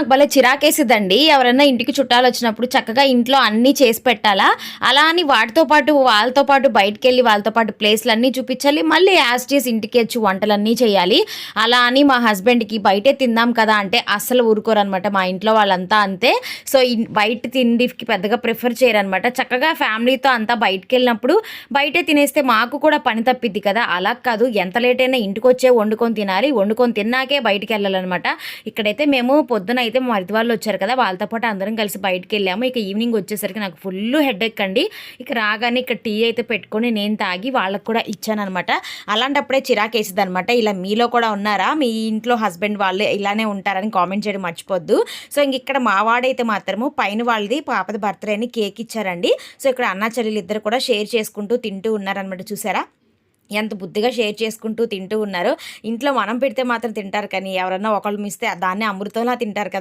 నాకు భలే చిరాకేసిద్దండి. ఎవరైనా ఇంటికి చుట్టాలు వచ్చినప్పుడు చక్కగా ఇంట్లో అన్నీ చేసి పెట్టాలా? అలా అని వాటితో పాటు వాళ్ళతో పాటు బయటకు వెళ్ళి వాళ్ళతో పాటు ప్లేస్లు అన్నీ చూపించాలి. మళ్ళీ యాజ్ చేసి ఇంటికి వచ్చి వంటలన్నీ చేయాలి. అలా అని మా హస్బెండ్కి బయటే తిందాం కదా అంటే అస్సలు ఊరుకోరనమాట మా ఇంట్లో వాళ్ళంతా అంతే. సో బయట తిండికి పెద్దగా ప్రిఫర్ చేయరనమాట. చక్కగా ఫ్యామిలీతో అంతా బయటకు వెళ్ళినప్పుడు బయటే తినేస్తే మాకు కూడా పని తప్పిద్ది కదా. అలా కాదు. ఎంత లేట్ అయినా ఇంటికి వచ్చే వండుకొని తినాలి. వండుకొని తిన్నాకే బయటికి వెళ్ళాలన్నమాట ఇక్కడైతే మేము పొద్దున అయితే మా మరిది వాళ్ళు వచ్చారు కదా వాళ్ళతో పాటు అందరం కలిసి బయటికి వెళ్ళాము. ఇక ఈవినింగ్ వచ్చేసరికి నాకు ఫుల్ హెడ్ ఎక్కండి ఇక రాగానే ఇక్కడ టీ అయితే పెట్టుకొని నేను తాగి వాళ్ళకు కూడా ఇచ్చానమాట అలాంటప్పుడే చిరాకేసింది అనమాట ఇలా మీలో కూడా ఉన్నారా? మీ ఇంట్లో హస్బెండ్ వాళ్ళు ఇలానే ఉంటారని కామెంట్ చేయడం మర్చిపోద్దు. సో ఇంక ఇక్కడ మా వాడైతే మాత్రము పైన వాళ్ళది పాపది బర్త్డే అని కేక్ ఇచ్చారండి. సో ఇక్కడ అన్న చెల్లెలు ఇద్దరు కూడా షేర్ చేసుకుంటూ తింటూ ఉన్నారనమాట చూసారా? ఎంత బుద్ధిగా షేర్ చేసుకుంటూ తింటూ ఉన్నారు. ఇంట్లో మనం పెడితే మాత్రం తింటారు కానీ ఎవరన్నా ఒకళ్ళు మిస్తే దాన్ని అమృతంలా తింటారు కదా.